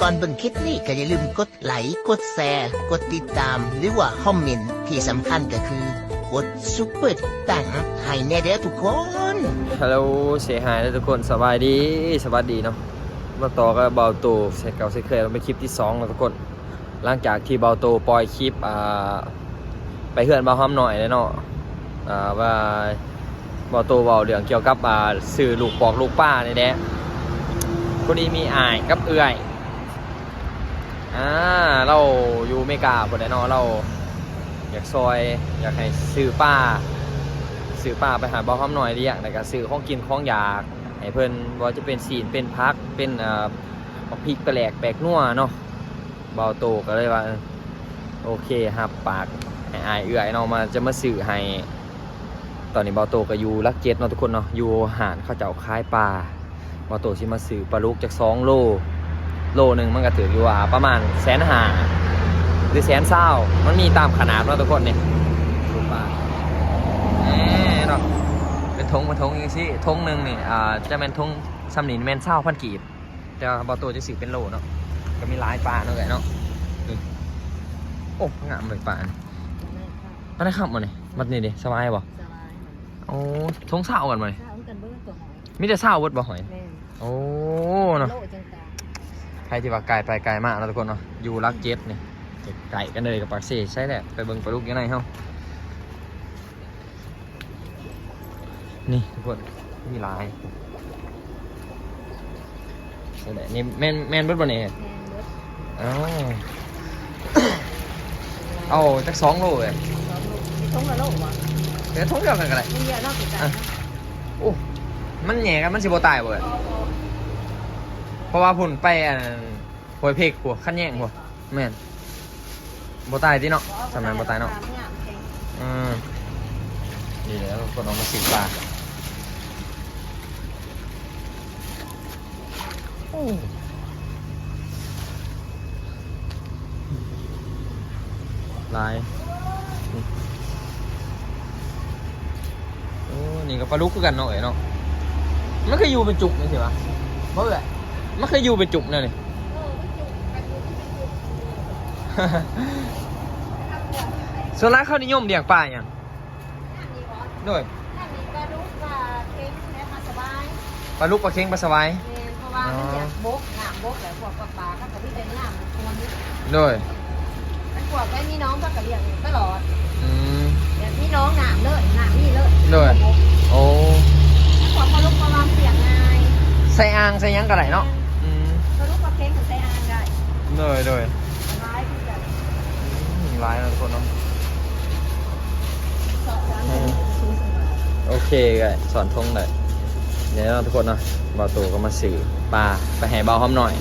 ก่อนเบิ่งคลิปนี้ก็อย่าลืมกดไลค์กดแชร์กดติดตาม หรือว่าคอมเมนต์ที่สำคัญก็คือกดซุปเปอร์ตังให้แน่เด้อทุกคนฮัลโหลเสียหายแล้วทุกคนสบายดีสวัสดีเนาะมาต่อกับเบาโตเสร็จเก่าเสร็จเคยเราไปคลิปที่สองแล้วทุกคนหลังจากที่เบาโตปล่อยคลิปอ่าไปเฮือนเบาห้อมหน่อยเลยเนาะอ่าว่าเบาโตเบาเรื่องเกี่ยวกับอ่าสื่อลูกปอกลูกป้านี่แหละพอดีมีอายกับเอื่อย อ่าเราอยู่เมกาคนไหนเนาะเรา อยากซอย อยากให้ซื้อป้าซื้อป้าไปหาบาห้อมหน่อยเรียกแล้วก็ซื้อของกินของอยากให้เพิ่นว่าจะเป็นศีลเป็นพักเป็นอ่าบักพริกแปลกแปลกนัวเนาะเบาโตก็เลยว่าโอเคหับปากให้อายเอื้อยเนาะมาจะมาซื้อให้ตอนนี้เบาโตก็อยู่ลักเจ็ดเนาะทุกคนเนาะอยู่หานเขาเจ้าค้ายปลาเบาโตสิมาซื้อปลาลูกจากสองโล โลหนึ่งมันก็ถืออยู่ว่าประมาณแสนหาหรือแสนเศร้ามันมีตามขนาดเนาะทุกคนเนี่ยลูกปลาแหมเนาะเป็นทงเป็นทงอย่างซี่ทงหนึ่งนี่อ่าจะเป็นทงซัมนินแมนเศร้าพันกีบแต่ว่าบอตัวจะสื่อเป็นโลเนาะก็มีหลายปลาเนาะไงเนาะนี่โอ้งามเลยปลาอันมาได้ขับมาเนี่ยมัดนี่ดิสบายบ่โอ้ทงเศร้ากันมาเนี่ยข้าวกันเบิ้งตัวหอยมีแต่เศร้าเวิร์ดบ่หอยแม่นโอ้เนาะโลจังตา ใครที่ว่าไกลไปไกลมากเนาะทุกคนเนาะอยู่รักเจ็ดนี่ไก่กันเลยกับปากเซ่ใช่แหละไปเบิ่งปลาลูกยังไงเฮ้านี่ทุกคนมีหลายใช่แหละนี่แมนแมนเบิดบ่เนี่ยแม่นเบิดเอ้าเอาจักสองโลเลยสองลูกมีทงละโลวะเดี๋ยวทุ่งเดียวกันก็ได้มีเยอะเนอกจากกันนะโอ้มันแหย่กันมันสิบ่ตายบ่เอ่ยเพ ราะว่าพุ่นไปอันหวยเพกหัวขั้นแย่งหัวแม่นบ่ตายติเนาะสำนันบ่ตายเนาะอืมดีแล้วคนเอามาสิบปลาโอ้ลายนี่โอ้นี่ก็ปลาลุกคือกันเนาะเอ๋เนาะมันเคยอยู่เป็นจุกนี่สิวะเมื่อไหร่ มันเคยอยู่เป็นจุกเนี่ยนี่ส่วนร้านเขานิยมเลี้ยงปลาอย่างด้วยนั่นนี่ปลาดุกปลาเค็งแม่มาสบายปลาลูกปลาเค็งปลาสวายแม่นเพราะว่ามันอยากบกน้ำบกแต่พวกปลาปลาก็กับพี่เป็นน้ำคนนี้ด้วยแต่พวกไอ้มีน้องก็กระเลี้ยงตลอดอืมแต่พี่น้องน้ำเลยน้ำนี่เลยด้วยบกโอ้แต่พวกปลาลูกปลาลามเสียงง่ายใส่อ่างใส่หยังกระไรเนาะ ด้วยด้วยร้ายที่จะอืมร้ายนะทุกคนเนาะสอบการซื้อซื้อสบายโอเคก็สอนทงเลยเดี๋ยวทุกคนเนาะบาวตูก็มาสื่อปลาไปให้เบาหอมหน่อย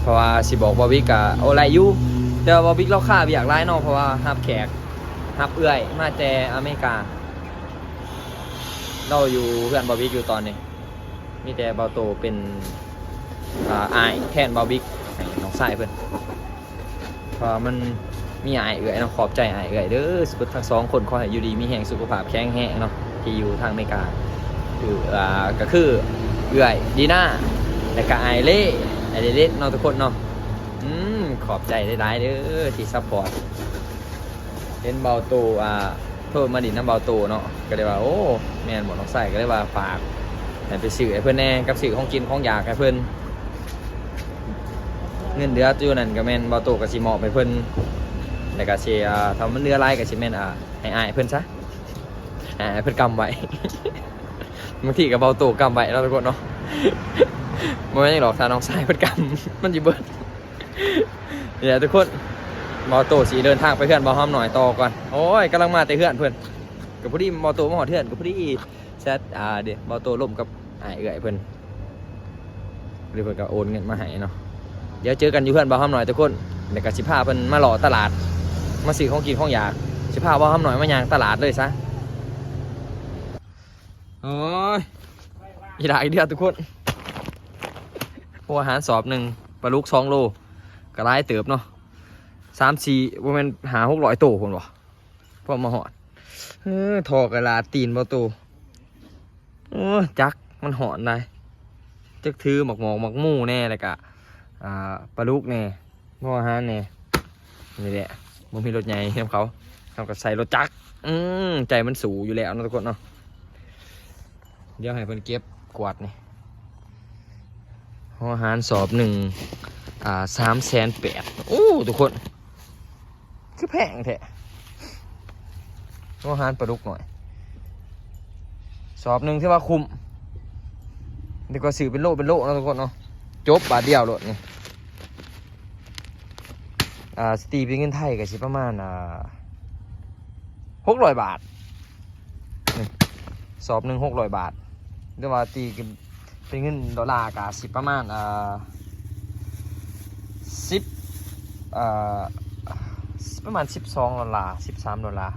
เพราะว่าสิบอกบอวิกอะโอไรอยูแต่ว่าบอวิกเราค่าเบียกร้ายเนาะเพราะว่าฮับแขกฮับเอื้อย มาแต่อเมริกา เราอยู่เพื่อนบอวิกอยู่ตอนนี้มีแต่บาวโตเป็นอ่าอายแทนบอวิก ให้น้องชายเพื่อนพราะว่ามันมีอายเอื้อยเนาะขอบใจอายเอื้อยเด้อสุดทั้งสองคนขอให้อยู่ดีมีแห่งสุขภาพแข็งแรงเนาะที่อยู่ทางอเมริกาคืออ่าก็คือเอื้อยดีน่าและก็อายเล่ไอเล่เนาะทุกคนเนาะอืมขอบใจได้หลายๆเด้อที่ซัพพอร์ตเห็นเบาโตอ่าโทษมาดินน้ำเบาโตเนาะก็เลยว่าโอ้แม่นบอกน้องใส่ก็เลยว่าฝากให้ไปซื้อให้เพื่อนแน่กับซื้อของกินของอยากให้เพื่อน เงินเดือนอยู่นั่นก็แม่นบ่โตกับสิเหมาะไปเพิ่นแล้วก็สิอ่าทำมันเดือหลายก็สิแม่นอ่าให้อายเพิ่นซะอ่าเพิ่นกำไว้ บางทีก็เบาโตกำไว้แล้วทุกคนเนาะบ่แม่นหยังหรอกถ้าน้องชายเพิ่นกำมันสิเบิดเดี๋ยวทุกคนเบาโตสิเดินทางไปเพื่อนบ่ห้อมหน่อยต่อก่อนโอ้ยกำลังมาแต่เพื่อนเพิ่อนก็พอดีเบาโตมาหอดเพื่อนก็พอดีแซดอ่าเดี๋ยวบอโตล่มกับไอ้ายเอื่อยเพิ่นหรือเพิ่นก็โอนเงินมาให้เนาะ เดี๋ยวเจอกันอยู่เพื่อนบ่าวห้ามหน่อยทุกคนเดี๋ยวก็สิพาเพิ่นมาหล่อตลาด มาซื้อของกินของอยากสิพาบ่าวห้ามหน่อยมายางตลาดเลยซะโอ้ยอีดาอีเดียวทุกคนพวกอาหารสอบหนึ่งปลาลูกสองโลกร้ายเติบเนาะสามสี่ว่ามันหาหกร้อยโตคนวะพอมาหอดเออทอกระลาตีนบ่โตโอ้จักมันหอนได้จักถือหมอกหมอกหมอกมู่แน่เลยกะ อ่าปลาลูกเนี่ยหัวอาหารเนี่ยนี่แหละมึงมีรถใหญ่ให้เขาเขาก็ใส่รถจักรอืมใจมันสูงอยู่แล้วนะทุกคนเนาะเดี๋ยวให้เพิ่นเก็บกวาดนี่หัวอหารสอบหนึ่งอ่าสามแสนแปดโอ้ทุกคน คือแพงแท้หัวอหารปลาลูกหน่อย สอบหนึ่งที่ว่าคุ้มดีกว่าสื่อเป็นโลเป็นโลนะทุกคนเนาะจบบาทเดียวโลดนี่ อ่าสตีเป็นเงินไทยก็สิประมาณอ่าหกร้อยบาทสอบหนึ่งหกร้อยบาทเรียกว่าตีเป็นเงินดอลลาร์ก็สิประมาณอ่าสิบอ่าประมาณสิบสองดอลลาร์สิบสามดอลลาร์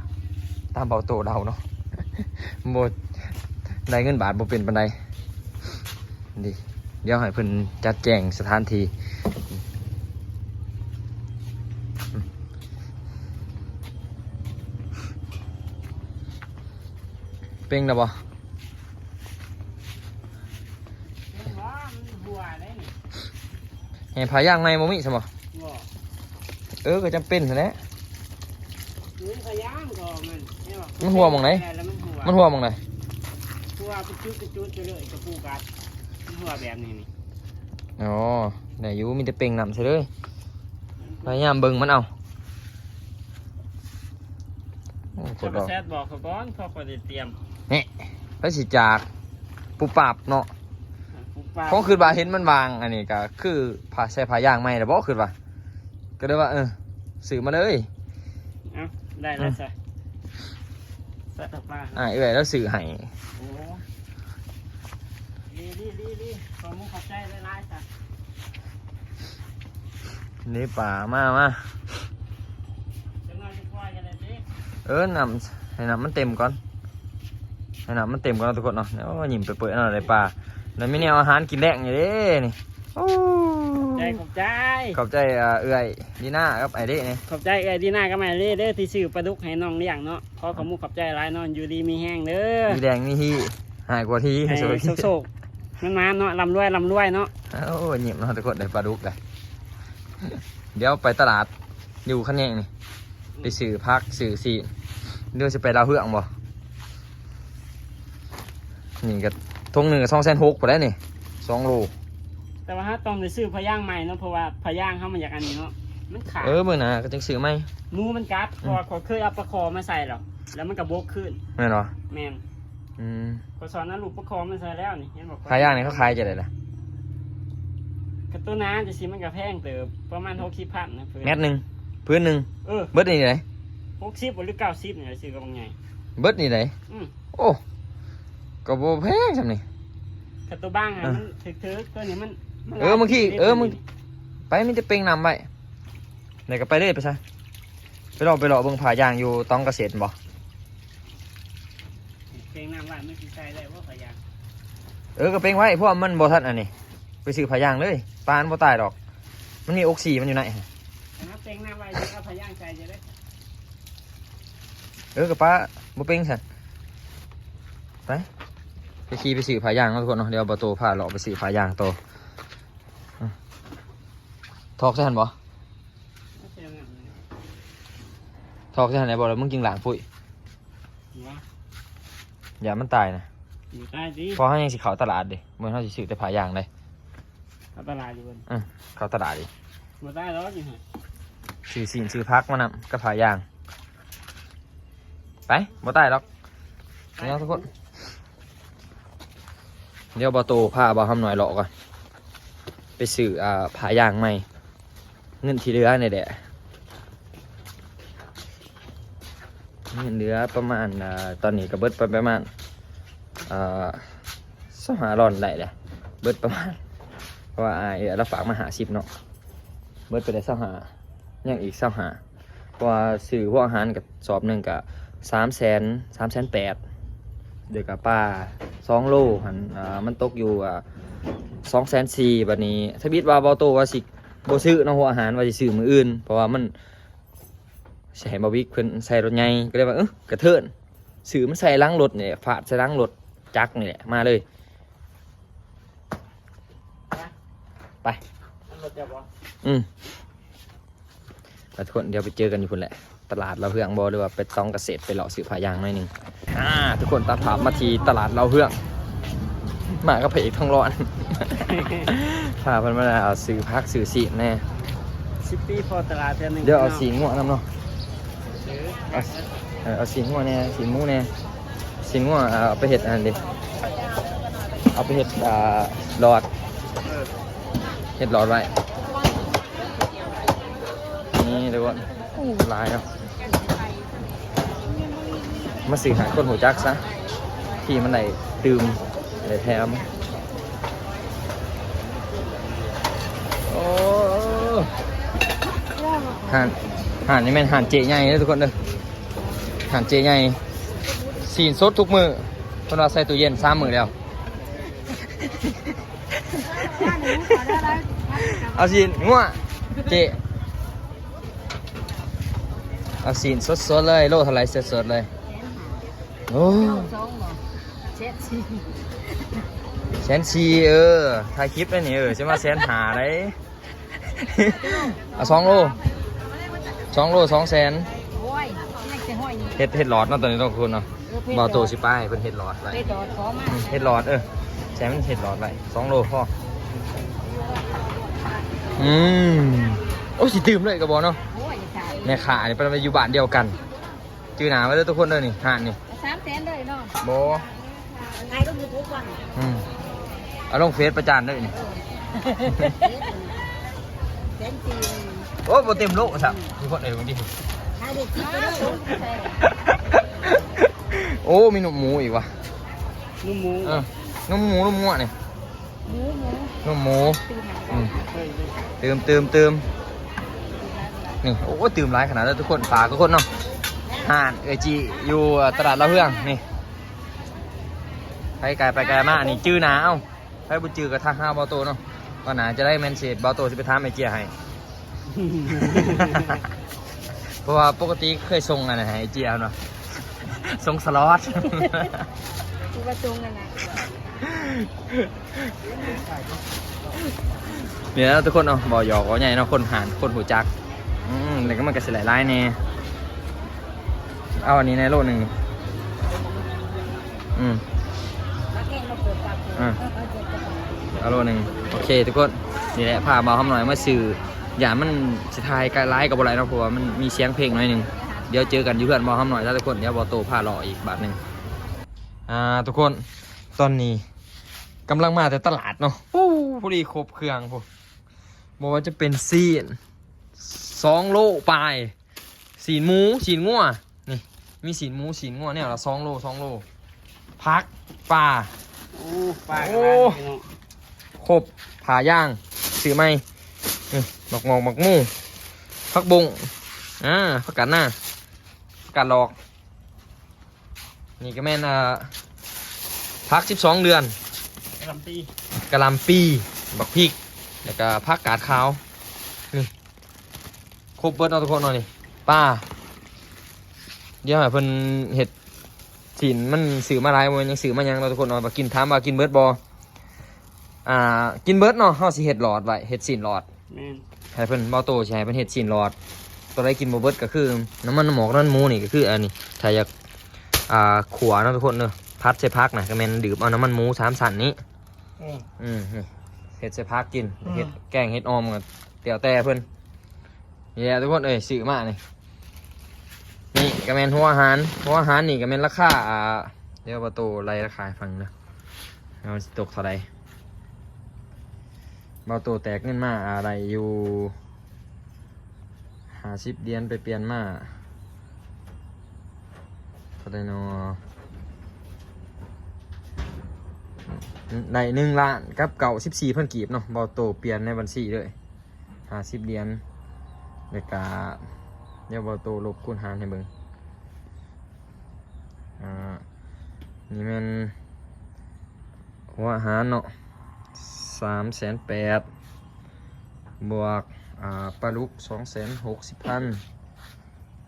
ตามเบาโตเราเนาะโมได้เงินบาทบ่เป็นปันใดดีเดี๋ยวให้เพิ่นจัดแจงสถานที่ เป็นแล้วบ่ว่ามันหัวได้นี่แห่พาย่างในบ่มีใช่บ่บ่เออก็จำเป็นซั่นแหละมือขย้างก็มันเห็นบ่มันหัวหม้องไหนแล้วมันหัวมันหัวหมองไหนหัวกระจุดกระจุดไปเลยกระปูกัดมันหัวแบบนี้นี่อ๋อไหนอยู่มีแต่เป่งนำใช่เลยพยายามเบิ่งมันเอาโอ้กเขาดก็ออกแซดบอกเขาก่อนเขาก็ได้เตรียม ไปสิจากปุบปับเนาะปูปลาเพราะคือว่าเห็นมันวางอันนี้ก็คือผ่าใช้ผ้ายางไหมแต่บ่คือว่าก็เลยว่าเออซื้อมาเลยเอ้าได้แล้วซะซะต่อปลาอ่าเอ้ยแล้วซื้อให้โอ้ดีดีดีดีขอมุขขอบใจหลายๆซะนี่ป่ามามาจังน้อยจะปล่อยกันเลยสิเออนำให้น้ำมันเต็มก่อน ให้น้ำมันเต็มก่อนนะทุกคนเนาะแล้วก็หยิบไปเปิดเอาอะไรป่าแล้วมีแนวอาหารกินแดงอยู่เด้นี่โอ้ใจขอบใจ ขอบใจอ่าเอื้อยดีน่าครับไอ้เด้นี่ขอบใจเอ้ยดีหน้าก็มาเด้อเด้อที่ซื้อปลาดุกให้น้องเลี้ยงเนาะขอขอมุขขอบใจหลายเนอนอยู่ดีมีแห้งเด้อมีแดงมีฮีหายกว่าทีให้สวยโศกๆมันมาเนาะลำรวยลำรวยเนาะโอ้หยิบเนาะทุกคนได้ปลาดุกเลยเดี๋ยวไปตลาดอยู่ข้างในนี่ไปซื้อพักซื้อสีเดี๋ยวจะไปดาวเฮืองบ่ นี่ก็ทงหนึ่งสองแสนหกไปได้นี่สองโลแต่ว่าถ้าต้องไปซื้อพะย่างใหม่เนาะเพราะว่าพะย่างเขามันอยากอันนี้เนาะมันขาดเออเมื่อหนาก็จังซื้อไหมหนูมันกัดเพอขอเคยเอาปลาคอมาใส่หรอกแล้วมันกระโบกขึ้นแม่นเหรอแมนอืมขอสอนนั้นลูกปลาคอมาใส่แล้วนี่เห็นบอกขายย่างนี่เขาขายจะได้ล่ะกระตุ้นน้ำจะซีมันกระแพงเติบประมาณหกสิบพันนะเพื่อนเม็ดหนึ่งพื้นหนึ่งเออเบิดนี่ไหนหกสิบหรือเก้าสิบเนี่ยซื้อกับบางไงเบิดนี่ไหนอืมโอ้ ก็บ่แพงจำนี่กระตัวบ้างอะอะ มันถึกๆตัวนี้มันนเออบางทีหลยเออมึงไปมันจะเป่งนำไปไหนก็ไปเลยไปซะไปรอไปรอเบิ่งผายางอยู่ต้องเกษตรบ่เพลงน้ำลายไม่กินใจได้ว่าพะย่างเออก็เป่งไว้เพราะว่ามันบ่ทันอันนี้ ไปซื้อผายางเลยปลามันบ่ตายดอก มันมีออกซิมันอยู่ไหนแต่ถ้าเพลงน้ำลายจะเอาพะย่างใจจะได้เออกับป้าบ่เป่งซั่นไป ไปขี่ไปซื้อผายางเนาะทุกคนเนาะเดี๋ยวบ่โตพาเลาะไปซื้อผายางโตอะทอกใช่หั่นบ่ไม่ใช่แบบนั้นทอกใช่หั่นไหนบ่แล้วมึงกินหลางปุ้ยวะอย่ามันตายนะอยู่ใต้ดิเพราะเฮายังสิเข้าตลาดเด้มื้อเฮาสิซื้อแต่ผายางได้เอาตลาดอยู่บนเข้าตลาดดิมาใต้แล้วอยู่ฮะซื้อสินซื้อพักมานำกับผายาง ไปบ่ตายหรอกเดี๋ยวทุกคน เดี๋ยวบ่โตพาบ่ทำหน่อยเลาะก่อนไปซื้ออ่าผายางใหม่เงินที่เหลือนี่แหละเงินเหลือประมาณอ่าตอนนี้ก็เบิดไปประมาณอ่าสหารอนได้แหละเบิดประมาณเพราะว่าอายเราฝากมาหาสิบเนาะเบิดไปได้เส้าหายังอีกเส้าหาเพราะว่าซื้อพวกอาหารกับสอบหนึ่งกับสามแสนสามแสนแปด เดือกับป้าสองโลหันอ่ามันตกอยู่อ่าสองแสนสี่บัดนี้ถ้าบิดว่าเบาโตว่าสิโบซื้อเนาะหัวอาหารว่าสิซื้อมืออื่น เพราะว่ามันใส่บาวิกเพิ่นใส่รถใหญ่ก็เลยว่าเออกระเทินซื้อมันใส่ล้างรถเนี่ยฝาดใส่ล้างรถจักรนี่แหละมาเลยไปอรถจะบ่อืมแล้วทุกคนเดี๋ยวไปเจอกันอยู่คุณแหละ ตลาดเราเฮืองบอหรือว่าไปต้องเกษตรไปเลาะซื้อผ้ายางหน่อยหนึงอ่าทุกคนตามภาพมาทีตลาดเราเฮืองมาก็เพเอกท้องร้อนพาเพิ่นมาเอาซื้อพักซื้อสีแน่สิบปีพอตลาดเท่านึงเดี๋ยวเอาสีง่วงน้ำเนาะเออเอาเออเอาสีง่วงแน่สีหมูแน่สีง่วงเอาไปเห็ดอันนั้นดิเอาไปเห็ดอ่าหลอดเออเห็ดหลอดไว้นี่เดี๋ยวก่อนลายเนาะ มาสื่อหาคนหัวจักซะที่มันไหนดื่มไหนแถมโอ้ห่านห่านนี่แม่นห่านเจใหญ่เลยทุกคนเด้อห่านเจใหญ่สีนสดทุกมือคนเราใส่ตู้เย็นสามมือแล้วเอาสีนงัวเจเอาสีนสดๆเลยโลเท่าไรสดๆเลย โอ้สองบ่เช็ดสิแสนชีเออถ่ายคลิปแล้วนี่เออจะมาแสนหาเลยเอาสองโลสองโลสองแสนโอ้ยนี่จะห้อยนี่เฮ็ดเฮ็ดหลอดเนาะตอนนี้ต้องคุณเนาะบอโตสิป้ายเป็นเฮ็ดหลอดไว้ไปดอดขอมาอืมเฮ็ดหลอดเออแสนมันเฮ็ดหลอดไว้สองโลพออืมโอ้สิตื่มเลยกับบอเนาะโอ้ยสายในขานี่เป็นไปอยู่บ้านเดียวกันจือหนาไว้เลยทุกคนเลยนี่ห่านนี่สาม แสนเลยเนาะโบไงต้องยูทูบวันอืมเอาลงเฟซประจานด้วยนี่แสนสี่โอ้โบเต็มโลกสับทุกคนเอ้ยบางทีถ้าเด็กคิดไปแล้วโอ้มีหนุ่มหมูอีกว่ะนุ่มหมูเออนุ่มหมูนุ่มงัวนี่หมูหมูนุ่มหมูเติมเติมเติมนี่โอ้เติมร้ายขนาดนั้นทุกคนฝากทุกคนเนาะ ห่านเอจีอยู่ตลาดละเฮืองนี่ไปไกลไปไกลมากนี่จื้อหนาเอ้าไปบุจื้อกับทางห้าบอโตเนาะว่าหนาจะได้แมนเชดบอโตจะไปทามไอเจียให้เพราะว่าปกติเคยส่งอันไหนให้ไอเจียเนาะส่งสล็อตคือว่าตรงกันนะเนี่ยทุกคนเนาะบ่หยอกบ่ใหญ่เนาะคนหานคนหูจักอืมแล้วก็มันก็สิหลายลายแน่ เอาอันนี้ในโลหนึ่งอืมอะเอาโลหนึ่งโอเค ทุกคนนี่แหละพาเบาคำหน่อยมาสื่ออย่ามันสิทายกายร้ายกับอะไรนะเพราะว่ามันมีเสียงเพลงหน่อยหนึ่งเดี๋ยวเจอกันอยู่เพื่อนเบาคำหน่อยถ้าทุกคนเดี๋ยวบอโตพาหล่ออีกบาทหนึ่งอ่าทุกคนตอนนี้กำลังมาแต่ตลาดเนาะปู้พอดีครบเครื่องพวกบอกว่าจะเป็นซีนสองโลปลายสีนหมูสีนงัว มีสีนหมูสีนงัวเนี่ยละสองโลสองโลพักปลา โอ้ปลากโอ้ระดานพี่น้องครบผ่าย่างซื้อไหมนี่หมกงอกหมกมู่ผักบุ้งอ่าผักกาดหน้าผักกาดหลอก นี่ก็แม่นอ่าพักสิบสองเดือนกระหลำปีกะหล่ำปีบักพริก แล้วก็ผักกาดขาว นี่ครบเบิดเอาทุกคนหน่อยนี่ป้า เดี๋ยวให้เพิ่นเห็ดสินมันสื่อมาหลายมันยังสื่อมายังเราะทุกคนเนาะมากินถามว่ากินเบิดบออ่า กินเบิดเนาะเฮาสิเห็ดหลอดไว้เห็ดสินหลอดแม่นให้เพิ่นเบาโตสิให้เพิ่นเฮ็ดสินหลอด ตัวใดกินบ่เบิดก็คือน้ำมันหมอกน้ำมันหมูนี่ก็คืออันนี้ถ้าอยากอ่าขัวเนาะทุกคนเนาะพัดใส่พักนะก็แม่นดื่มเอาน้ำมันหมูสามสันนี้โอ้อืมนี่เฮ็ดใส่พักกินเฮ็ดแกงเฮ็ดออมก็เดี๋ยวแต่เพิ่นนี่แหละทุกคนเอ้ยซื้อมานี่ นี่ก็แมนหัวอาหารหัวอาหารนี่ก็แมนราคาอ่าเดี๋ยวเบาโตไล่ราคาฟังเด้อเอาตกเท่าใดเบาโตแตกเงินมาอะไรอยู่หาสิบเดียนไปเปลี่ยนมาเท่าไดเนอในหนึ่งล้านกับเก่าสิบสี่พันกีบเนาะบอโตเปลี่ยนในบัญชีเลยหาสิบเดียนเดกา ดี๋ยวบอโตลบคูณหารให้เบิ่งอ่านี่มันหัวอาหารเนาะสามแสนแปดบวกอ่าปลาลุกสองแสนหกสิบพัน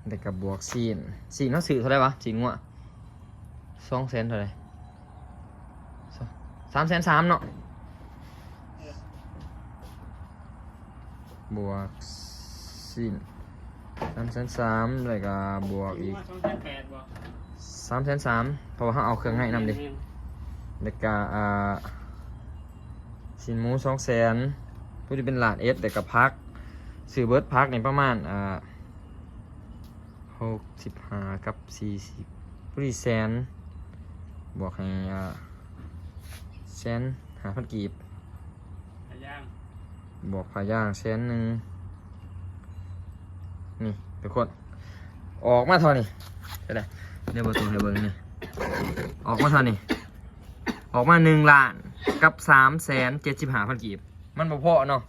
เด็กกับบวกซีนซีนเขาสื่อเท่าไรวะซีนงัวสองแสนเท่าไรสามแสนสามเนาะบวกสิ้น สามแสนสามแล้วก็บวกอีกสองแสนแปดบ่สามแสนสามเพราะว่าเขาเอาเครื่องให้นำดิแล้วก็อ่าสินหมูสองแสนผู้ที่เป็นหลานเอสแต่กับพักซื้อเบิร์ดพักในประมาณอ่าหกสิบห้ากับสี่สิบผู้ที่แสนบวกให้อ่าแสนหาพันกีบไก่ย่างบวกพาย่างแสนหนึ่ง นี่ทุกคน ออกมาเท่านี้ก็ได้เดี๋ยวประตูให้เบิ้งนี่ออกมาเท่านี้ออกมาหนึ่งล้านกับสามแสนเจ็ดสิบห้าพันกีบ มันบ่พอเนาะ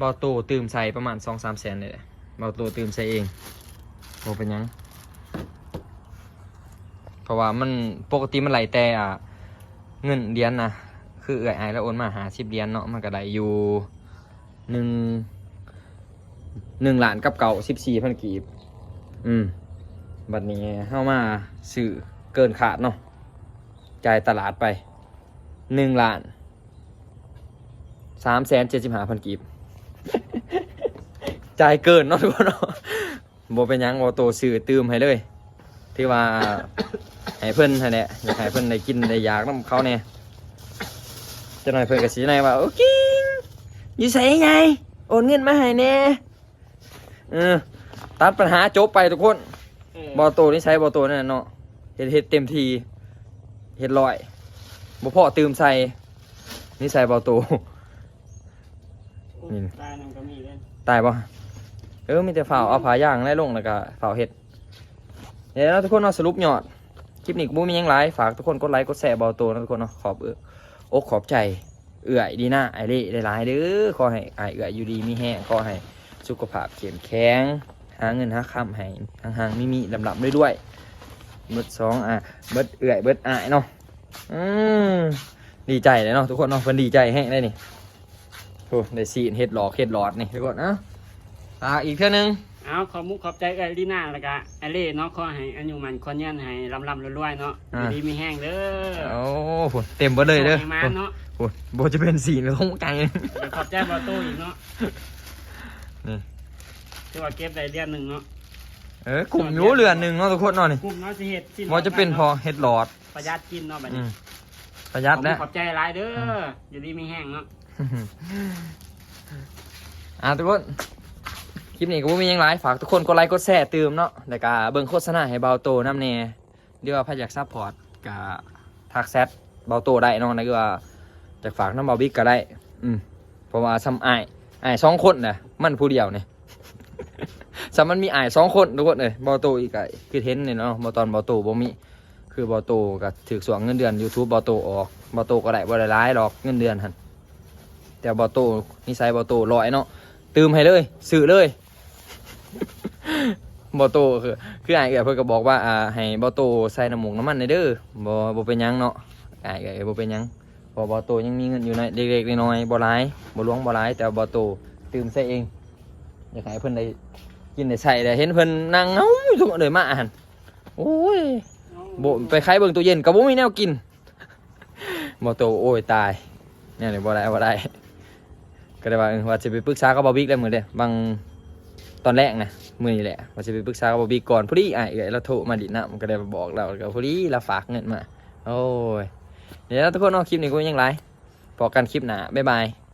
บาตูตื่มใส่ประมาณสองสามแสนเลยแหละเบาตูตื่มใส่เองโอเป็นยังเพราะว่ามันปกติมันไหลแต่อะเงินเดือนนะคือเอื่อยไอายแล้วโอนมาหาสิบเดือนเนาะมันก็ได้อยู่หนึ่ง หนึ่งล้านกับเก่าสิบสี่พันกีบ อืม บัดนี้เข้ามาสื่อเกินขาดเนาะจ่ายตลาดไปหนึ่งล้านสามแสนเจ็ดสิบห้าพันกีบ จ่ายเกินเนาะทุกคนเนาะโบเป็นยังโบโตสื่อตืมให้เลย ที่ว่าให้เพิ่อนให้เนี่ยอยากให้เพิ่อนได้กินได้อยากน้ำเขาเนี่ยจะหน่อยเพิ่อนกับสีในว่าโอเคอยู่ใส่ไงโอนเงินมาให้แน่ เออตัดปัญหาจบไปทุกคนเออบอโตนี่ใช้บอโตนั่นนะเนาะเฮ็ดเฮ็ดเต็มทีเฮ็ดลอยบ่พอตื่มใส่นี่ใส่บอโตนี่ตายนั่นก็มีเล่นตายปะเออมีแต่ฝ่าวเอาผาย่างไล่ลงแล้วก็ฝ่าวเห็ดเดี๋ยวเราทุกคนเอาสรุปยอดคลิปนี้กูบ่มีหยังไลฟ์ฝากทุกคนกดไลค์กดแชร์เบาตัวนะทุกคนเนาะขอบเอออกขอบใจเอื่อยดีหน้าไอเล่ได้หลายๆเด้อขอให้ไอเอื่อยอยู่ดีมีแห้งขอให้ สุขภาพเข้มแข็งหาเงินหาคำให้ห่างๆไม่มีลำลำด้วยด้วยๆเบิดสองอะเบิดเอื่อยเบิดอายเนาะอืมดีใจเลยเนาะทุกคนเนาะเพิ่นดีใจแห้งได้นี่โอ้ได้ซีนเฮ็ดหลอกเฮ็ดหลอดนี่ทุกคนเนาะอ่าอีกเท่านึงเอาขอมุกขอบใจเอ้ยลีน่าแล้วก็ไอเล่เนาะขอให้อายุมันคนยันให้ลำลำรวยๆเนาะอยู่ดีมีแห้งเด้อโอ้โหเต็มเบิดเลยเด้อขให้มาเนาะโอ้โหโบจะเป็นสีในท้องไก่เดี๋ยวขอบใจบอโต้อีกเนาะ นี่ที่ว่าเก็บได้เดือนหนึ่งเนาะเออกลุ่มอยูเรือนหนึ่งเนาะทุกคนเนาะนี่กลุ่มเนาะสิเฮ็ดสิ้บอจะเป็นพอเฮ็ดหลอดประหยัดกินเนาะบัดอืนี้มประหยัดแล้ว ขอบใจหลายเด้อออยู่ดีมีแห้งเนาะ อะทุกคน คลิปนี้ก็บ่มีหยังหลายฝากทุกคนกดไลค์กดแชร์เติมเนาะแล้วก็เบิ่งโฆษณาให้เบาโตน้ำแน่เรียกว่าพยากซัพพอร์ตกับทักแซดเบาโตได้เนาะนะก็ว่าจากฝากน้ำเบาบิ๊กก็ได้ อืมเพราะว่าซ้ำอ้าย อ้ายสองคนน่ะมันผู้เดียวเนี่ยซ้ำมันมีอ้ายสองคนทุกคนเลยบาโตอีกไก่คือเห็นเนี่ยเนาะบ่ตอนบาโตบ่มีคือบาโตก็ถือสวงเงินเดือน YouTube บาโตออกบาโตก็ได้บ่ได้ร้ายหรอกเงินเดือนหันแต่บาโตนิสัยบาโตร้อยเนาะตืมให้เลยซื้อเลยบอโตคือคือไอ้เอ๋เพิ่นก็บอกว่าอ่าให้บอโตใส่น้ำหมูกน้ำมันในเด้อบ่บ่เป็นยังเนาะไอ้เอ๋บ่เป็นยัง พอบอโตยังมีเงินอยู่ในเล็กๆน้อยๆบ่หลายบ่หลวงบ่หลายแต่บอโตตื่มใส่เองอยากให้เพิ่นได้กินได้ใส่ได้เห็นเพิ่นนั่งเงาอยู่ทุกมื้อเลยมาอ่านโอ้ยบ่ไปขายเบิ่งตู้เย็นก็บ่มีแนวกินบอโตโอ้ยตายเนี่ยนี่บ่ได้บ่ได้ก็ได้ว่าเออว่าจะไปปรึกษากับบอบิ๊กได้เหมือนเด้บางตอนแรกนะมือนี่แหละว่าจะไปปรึกษากับบอบิ๊กก่อนพอดีไอ้เอ๋ยเราโทรมาดินะมันก็ได้บอกเราแล้วก็พอดีเราฝากเงินมาโอ้ย เดี๋ยวทุกคนเอาคลิปนี้กูยังไลฟ์พอกันคลิปหน้าบ๊ายบาย